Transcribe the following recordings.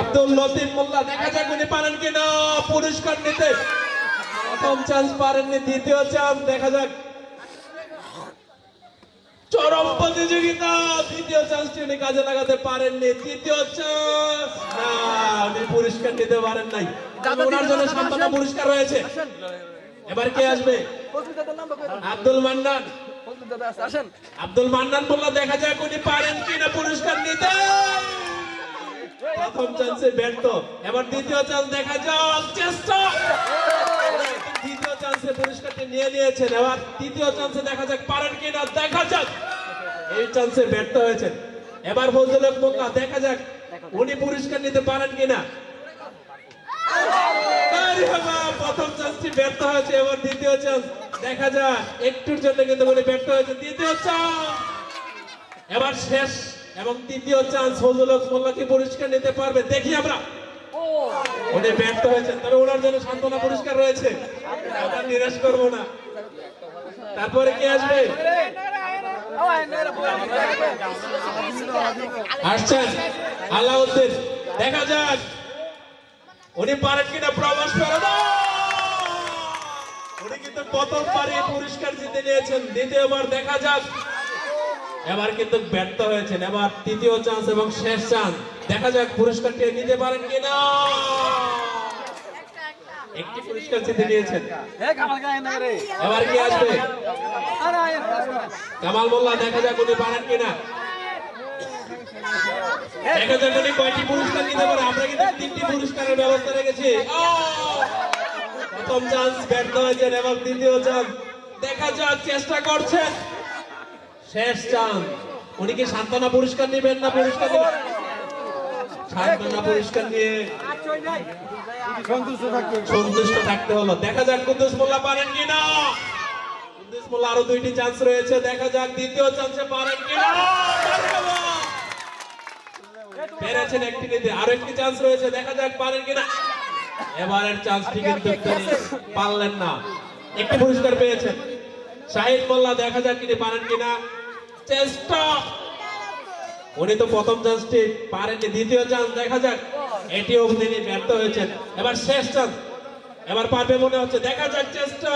আব্দুল লতিফ মোল্লা দেখা যাক উনি পারেন কিনা। পুরস্কার নিতে। প্রথম চান্স পারেননি দ্বিতীয় চান্স দেখা যাক। চরম প্রতিযোগিতা দ্বিতীয় চান্সটি উনি কাজে লাগাতে পারেননি তৃতীয় চান্স না উনি পুরস্কার নিতে পারেন নাই। ওনার জন্য সান্ত্বনা পুরস্কার রয়েছে। এবার কে আসবে? আব্দুল মান্নান। আব্দুল মান্নান বললা দেখা যাক উনি পারেন কিনা পুরস্কার নিতে। প্রথম চান্সে ব্যর্থ। এবার দ্বিতীয় চান্স দেখা যাক। চেষ্টা! দ্বিতীয় চান্সে পুরস্কারটি নিয়ে নিয়েছেন। এবার তৃতীয় চান্সে দেখা যাক পারেন কিনা। দেখা যাক। এই চান্সে ব্যর্থ হয়েছেন। এবার ফজল মোল্লা দেখা যাক উনি পুরস্কার নিতে পারেন কিনা। প্রথম চান্সটি ব্যর্থ হয়েছে, এবার দ্বিতীয় চান্স। দেখা যাক, একটুর জন্য কিন্তু উনি ব্যর্থ হয়েছে দ্বিতীয় চান্স। এবার শেষ এবং তৃতীয় চান্স ফজল হক মোল্লা কি পুরস্কার নিতে পারবে। দেখি আমরা। উনি ব্যর্থ হয়েছেন তবে ওনার জন্য সান্ত্বনা পুরস্কার রয়েছে। আমরা নিরাশ করব না। তারপরে কি আসবে? আসছেন আলাউদ্দিন। দেখা যাক। উনি পারেন কিনা প্রবাস ফেরানো উনি কিন্তু প্রথমবার এই পুরস্কার জিতে নিয়েছেন। দ্বিতীয়বার দেখা যাক। এবার কিন্তু ব্যর্থ হয়েছেন। এবার তৃতীয় চান্স এবং শেষ চান্স দেখা যাক পুরস্কারটি নিতে পারেন কিনা। একটি পুরস্কার জিতে নিয়েছেন এবার কি আসবে? কামাল মোল্লা দেখা যাক উনি পারেন কিনা। দেখা যাক উনি কয়টি পুরস্কার নিতে পারে আমরা কিন্তু তিনটি পুরস্কারের ব্যবস্থা রেখেছি। প্রথম চান্স ব্যর্থ হয়েছেন এবং দ্বিতীয় চান্স দেখা যাক চেষ্টা করছেন। শেষ চান্স। উনি কি সান্ত্বনা পুরস্কার নেবেন না পুরস্কার নেবেন সান্ত্বনা পুরস্কার নিয়ে সন্তুষ্ট থাকতে হলো। দেখা যাক কুদ্দুস মোল্লা পারেন কিনা। কুদ্দুস মোল্লা আরও দুইটি চান্স রয়েছে। দেখা যাক দ্বিতীয় চান্সে পারেন কিনা। পেরেছেন একটি নিতে। আরও একটি চান্স রয়েছে। দেখা যাক পারেন কিনা। এবারের চান্সটি কিন্তু তিনি পারলেন না। একটি পুরস্কার পেয়েছেন। শাহিদ মোল্লা দেখা যাক তিনি পারেন কিনা। চেষ্টা। উনি তো প্রথম চান্সটি পারেননি, দ্বিতীয় চান্স দেখা যাক। এটিও তিনি ব্যর্থ হয়েছেন। এবার শেষ চান্স। এবার পারবে মনে হচ্ছে। দেখা যাক চেষ্টা।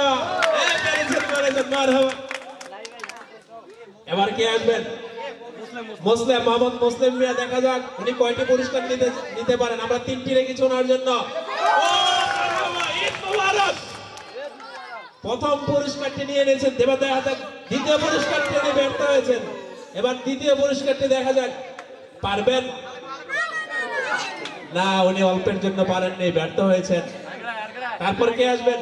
এবার কে আসবেন? মুসলিম, মোহাম্মদ মুসলিম মিয়া, দেখা যাক। উনি কয়টি পুরস্কার নিতে নিতে পারেন? আমরা তিনটি রেখেছি ওনার জন্য। প্রথম পুরস্কারটি নিয়ে এবার দেখা যাক দ্বিতীয় পুরস্কারটি উনি ব্যর্থ হয়েছেন এবার দ্বিতীয় পুরস্কারটি দেখা যাক, পারবেন? না, উনি অল্পের জন্য পারেননি, ব্যর্থ হয়েছেন। তারপর কে আসবেন?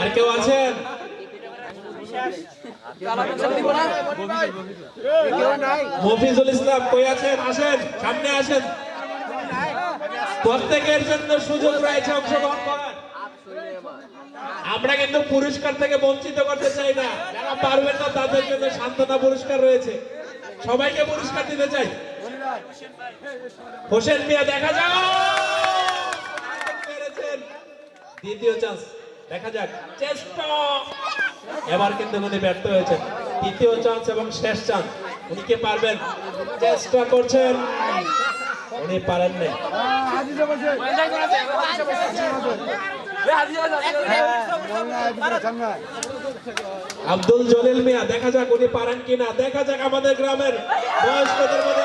আর কেউ আছেন? মফিজুল ইসলাম, কই আছেন? আসেন, সামনে আসেন। প্রত্যেকের জন্য সুযোগ রয়েছে, অংশগ্রহণ করার। আমরা কিন্তু পুরস্কার থেকে বঞ্চিত করতে চাই না। যারা পারবেন না তাদের জন্য সান্ত্বনা পুরস্কার রয়েছে। সবাইকে পুরস্কার দিতে চাই। হোসেন মিয়া দেখা যাক। দ্বিতীয় চান্স দেখা যাক। চেষ্টা। এবার কিন্তু উনি ব্যর্থ হয়েছেন। তৃতীয় চান্স এবং শেষ চান্স উনি কে পারবেন? চেষ্টা করছেন। উনি পারেন নাই আব্দুল জলিল মিয়া, দেখা যাক উনি পারেন কিনা। দেখা যাক আমাদের গ্রামের বয়স্কদের মধ্যে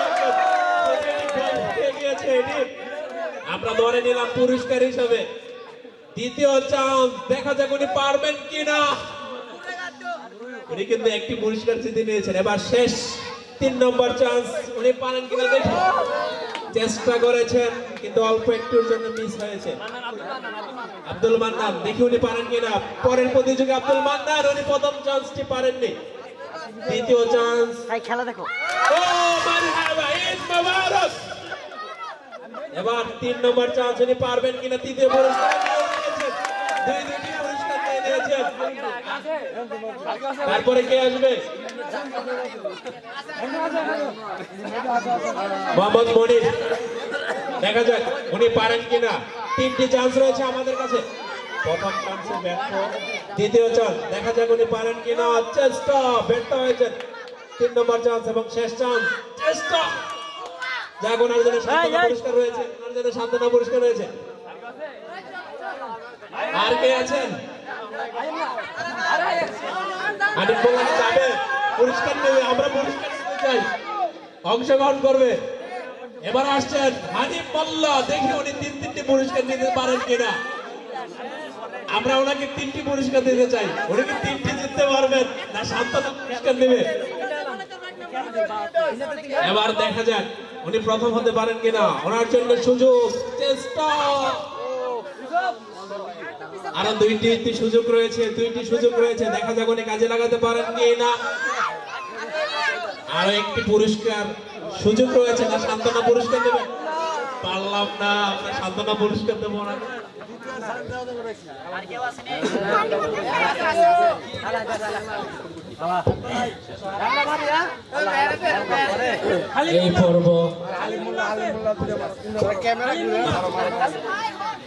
আমরা ধরে নিলাম পুরস্কার হিসাবে। দ্বিতীয় চান্স, দেখা যাক উনি পারবেন কিনা। উনি কিন্তু একটি পুরস্কার জিতে নিয়েছেন। এবার শেষ তিন নম্বর চান্স, উনি পারেন কিনা দেখি। চেষ্টা করেছেন কিন্তু অল্প একটুর জন্য মিস হয়েছে। আব্দুল মান্নান দেখি উনি পারেন কিনা? পরের প্রতিযোগী আব্দুল মান্নান উনি প্রথম চান্সটি পারেননি। দ্বিতীয় চান্স খেলা দেখো। ও মারহাবা ঈদ মোবারক! এবার তিন নম্বর চান্স উনি পারবেন কিনা? তৃতীয় পুরস্কার দুই পুরস্কার নিয়ে নিয়েছেন। তারপরে কে আসবে? মোহাম্মদ মনির দেখা যাক উনি পারেন কিনা তিনটি চান্স রয়েছে আমাদের কাছে প্রথম চান্সে ব্যর্থ দ্বিতীয় চান্স দেখা যাক উনি পারেন কিনা চেষ্টা ব্যর্থ হয়েছেন তিন নম্বর চান্স এবং শেষ চান্স চেষ্টা যাক ওনার জন্য সান্ত্বনা পুরস্কার রয়েছে ওনার জন্য সান্ত্বনা পুরস্কার রয়েছে আর কে আছেন যাবে পুরস্কার নেবে আমরা পুরস্কার নিতে চাই। অংশগ্রহণ করবে। এবার আসছেন হানিফ মোল্লা, দেখি উনি তিন তিনটি পুরস্কার নিতে পারেন কিনা। আমরা ওনাকে তিনটি পুরস্কার দিতে চাই। উনি কি তিনটি জিততে পারবেন না সান্ত্বনা পুরস্কার নেবে? এবার দেখা যাক উনি প্রথম হতে পারেন কিনা। ওনার জন্য সুযোগ, চেষ্টা। আরও দুইটি সুযোগ রয়েছে, দুইটি সুযোগ রয়েছে। দেখা যাক উনি কাজে লাগাতে পারেন কি না আরও একটি পুরস্কার সুযোগ রয়েছে, না সান্ত্বনা পুরস্কার দেবেন? পারলাম না, আমরা সান্ত্বনা পুরস্কার দেবো না।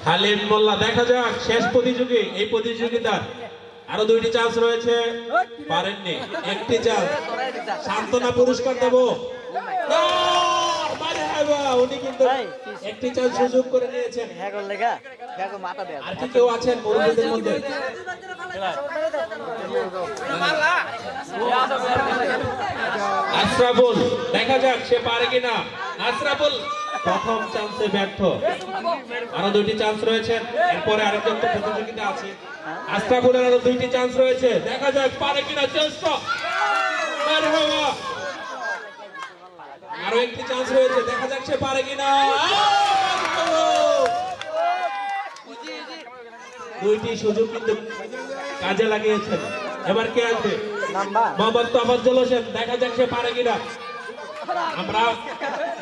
হালিম মোল্লা দেখা যাক, শেষ প্রতিযোগী, এই প্রতিযোগিতার আরও দুইটি চান্স রয়েছে। পারেননি। একটি চান্স সান্ত্বনা পুরস্কার দেব। না, উনি কিন্তু একটি চান্স সুযোগ করে নিয়েছেন আর কি কেউ আছেন মুরব্বীদের মধ্যে? আশরাফুল দেখা যাক সে পারে কিনা। আশরাফুল প্রথম চান্সে ব্যর্থ। আরও দুইটি চান্স রয়েছে। এরপরে আরেকজন তো প্রতিযোগিতা আছে। আশরাফুলের আরও দুইটি চান্স রয়েছে। দেখা যাক পারে কিনা চেষ্টা। আরও একটি চান্স রয়েছে। দেখা যাক সে পারে কিনা। দুইটি সুযোগ কিন্তু কাজে লাগিয়েছেন। এবার কে আসবে? মোহাম্মদ তোফাজ্জল হোসেন। দেখা যাক সে পারে কিনা। আমরা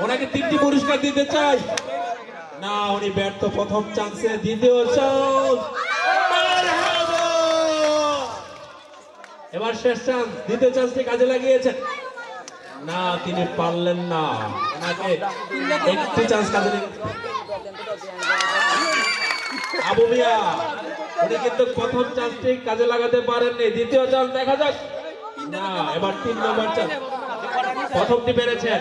ওনাকে তিনটি পুরস্কার দিতে চাই। না, উনি ব্যর্থ প্রথম চান্সে, দ্বিতীয় এবার শেষ চান্স, দ্বিতীয় চান্সটি কাজে লাগিয়েছেন। না, তিনি পারলেন না। ওনাকে একটি চান্স কাজে আবু মিয়া, উনি কিন্তু প্রথম চান্সটি কাজে লাগাতে পারেননি। দ্বিতীয় চান্স, দেখা যাক। না, এবার তিন নম্বর চান্স। প্রথমটি পেরেছেন।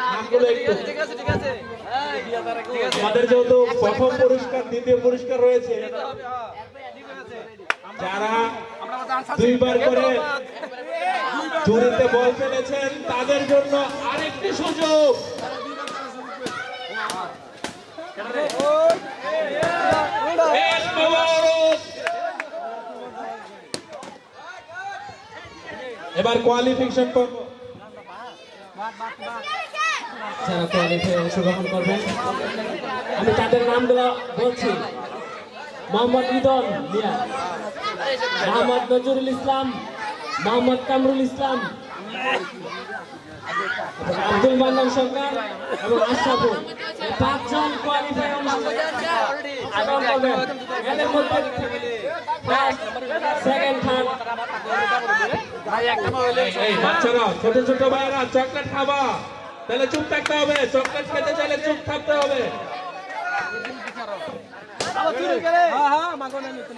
নামগুলো একটু। আমাদের যেহেতু প্রথম পুরস্কার দ্বিতীয় পুরস্কার রয়েছে। যারা দুইবার করে চুরিতে বল ফেলেছেন তাদের জন্য আরেকটি সুযোগ। এবার কোয়ালিফিকেশন করব। যারা কোয়ালিফাই অংশগ্রহণ করবেন। আমি তাদের নামগুলো বলছি। মোহাম্মদ রিদন মিয়া মোহাম্মদ নজরুল ইসলাম মোহাম্মদ কামরুল ইসলাম আব্দুল মান্নান সরকার এবং আশরাফুল এই পাঁচজন কোয়ালিফাই এদের মধ্যে সেকেন্ড থার্ড এই বাচ্চারা ছোট ছোট ভাইরা চকলেট খাবা। তাহলে চুপ থাকতে হবে চকলেট খেতে চাইলে চুপ থাকতে হবে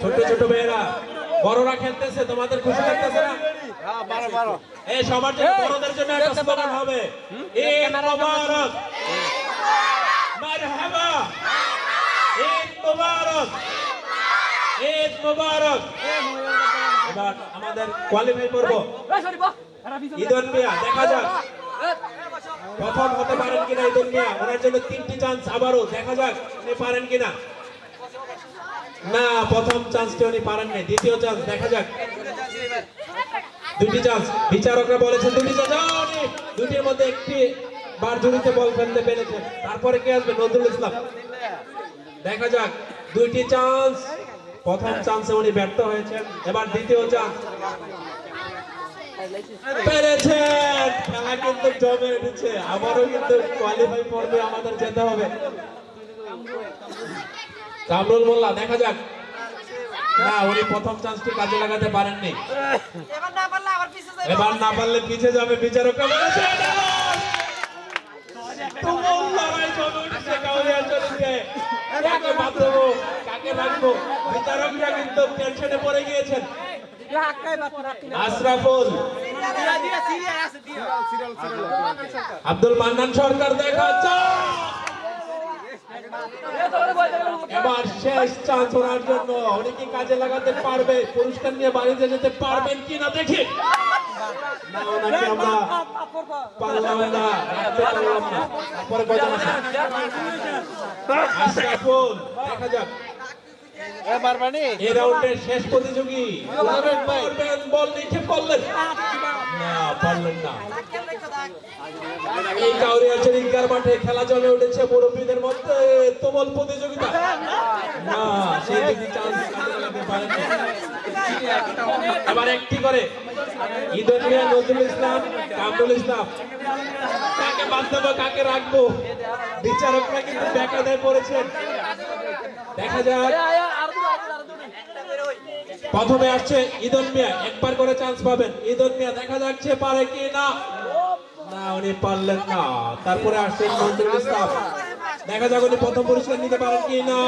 ছোট ছোট মেয়েরা বড়রা খেলতেছে তোমাদের খুশি লাগতেছে না এই সবার জন্য বড়দের জন্য একটা স্লোগান হবে ঈদ মোবারক মারহাবা ঈদ মোবারক ঈদ মোবারক এবার আমাদের কোয়ালিফাই করব ঈদন মিয়া দেখা যাক প্রথম হতে পারেন কিনা ঈদন মিয়া ওনার জন্য তিনটি চান্স আবারও, দেখা যাক উনি পারেন কিনা। না, প্রথম চান্সটি উনি পারেন নাই, দ্বিতীয় চান্স দেখা যাক। দুটি চান্স বিচারকরা বলেছেন দুটি চান্স দুটির মধ্যে একটি বার জুড়িতে বল ফেলতে পেরেছেন তারপরে কে আসবে? নজরুল ইসলাম। দেখা যাক। দুইটি চান্স প্রথম চান্সে উনি ব্যর্থ হয়েছেন। এবার দ্বিতীয় চান্স পেরেছেন খেলা কিন্তু জমে উঠেছে। আবারও কিন্তু কোয়ালিফাই পর্বে আমাদের যেতে হবে। কামরুল মোল্লা দেখা যাক। না উনি প্রথম চান্সটি কাজে লাগাতে পারেননি। এবার না পারলে পিছে যাবে। বিচারক কাকে কাকে রাখব? বিচারকরা কিন্তু টেনশনে পড়ে গিয়েছেন। আশরাফুল। আব্দুল মান্নান সরকার দেখা। এবার শেষ চান্স ওনার জন্য। কাজে লাগাতে পারবে? পুরস্কার নিয়ে বাড়িতে যেতে পারবেন কিনা না দেখা যাক। এই রাউন্ডের শেষ প্রতিযোগী বল নিক্ষেপ করলেন না পারলেন না। এই কাউরিয়াছের ইনকার মাঠে খেলা জমে উঠেছে মুরব্বীদের মধ্যে। তুমুল প্রতিযোগিতা। না সেই দিকে চান্স কাজে এবার একটি করে। ঈদুল মিয়া নজরুল ইসলাম কামরুল ইসলাম। কাকে বাদ দেবো কাকে রাখব? বিচারকরা কিন্তু বেকায়দায় পড়েছেন। দেখা যাক। প্রথমে আসছে ঈদন মিয়া, একবার করে চান্স পাবেন। ঈদন মিয়া দেখা যাচ্ছে, পারে কি না? না, উনি পারলেন না। তারপরে ইসলাম দেখা যাক উনি প্রথম পুরস্কার নিতে পারেন কি না!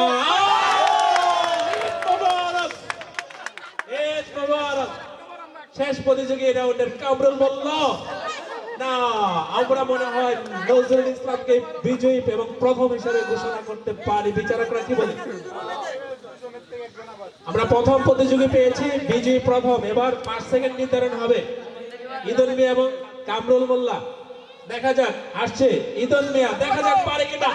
শেষ প্রতিযোগী রাউন্ডের কামরুল বলল না, আমরা মনে হয় নজরুল ইসলামকে বিজয়ী এবং প্রথম হিসেবে ঘোষণা করতে পারি। বিচারকরা কি বলে? আমরা প্রথম প্রতিযোগী পেয়েছি বিজয়ী প্রথম, এবার পাঁচ সেকেন্ড নির্ধারণ হবে। ঈদুল মিয়া এবং কামরুল মোল্লা। দেখা যাক, আসছে। ঈদুল মিয়া, দেখা যাক পারে কিনা।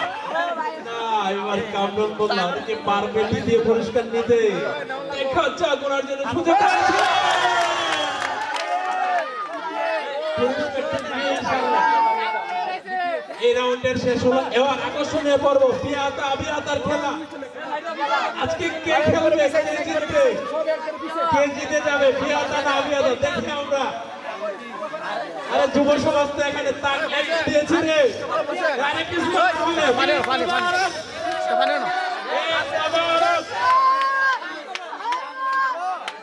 এই রাউন্ডের শেষ হলো। এবার আকর্ষণীয় পর্ব পিয়াতা বিয়াতার খেলা। আজকে কে খেলবে কে জিতবে কে জিতে যাবে পিয়াতা না বিয়াতা দেখি আমরা আরে যুব সমাজ তো এখানে তাক দিয়েছে রে আরে কিছু পানি